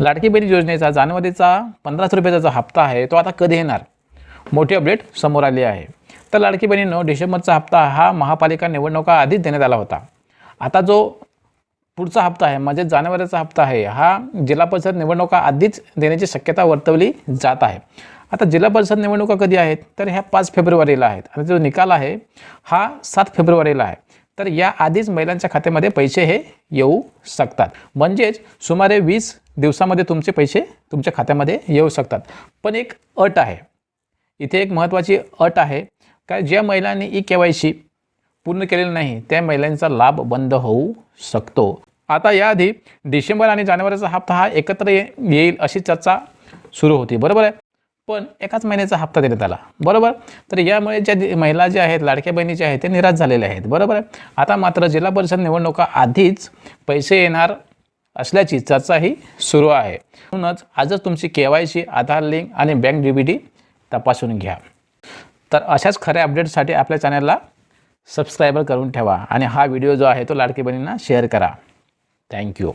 लाडकी बहिणी योजनेचा जानेवारीचा पंधराशे रुपयाचा जो हप्ता आहे तो आता कधी येणार? मोठी अपडेट समोर आली आहे. तर लाडकी बहिणीनं डिसेंबरचा हप्ता हा महापालिका निवडणुका आधीच देण्यात आला होता. आता जो पुढचा हप्ता आहे म्हणजे जानेवारीचा हप्ता आहे हा जिल्हा परिषद निवडणुका आधीच देण्याची शक्यता वर्तवली जात आहे. आता जिल्हा परिषद निवडणुका कधी आहेत? तर ह्या पाच फेब्रुवारीला आहेत. आणि जो निकाल आहे हा सात फेब्रुवारीला आहे. तर या आधीच महिलांच्या खात्यामध्ये पैसे हे येऊ शकतात. म्हणजेच सुमारे वीस दिवसामध्ये तुमचे पैसे तुमच्या खात्यामध्ये येऊ शकतात. पण एक अट आहे. इथे एक महत्त्वाची अट आहे. का ज्या महिलांनी ई के वाय सी पूर्ण केलेलं नाही त्या महिलांचा लाभ बंद होऊ शकतो. आता याआधी डिसेंबर आणि जानेवारीचा हप्ता हा एकत्र येईल अशी चर्चा सुरू होती. बरोबर आहे? पण एकाच महिन्याचा हप्ता देण्यात आला. बरोबर? तर यामुळे ज्या दि- महिला ज्या आहेत लाडक्या बहिणी ज्या आहेत ते निराश झालेल्या आहेत. बरोबर आहे? आता मात्र जिल्हा परिषद निवडणुका आधीच पैसे येणार असल्याची चर्चाही सुरू आहे. म्हणूनच आजच तुमची K Y C Aadhaar link आणि बँक डी बी डी तपासून घ्या. तर अशाच खऱ्या अपडेटसाठी आपल्या चॅनलला सबस्क्रायबर करून ठेवा आणि हा व्हिडिओ जो आहे तो लाडकी बहिणींना शेअर करा. थँक्यू.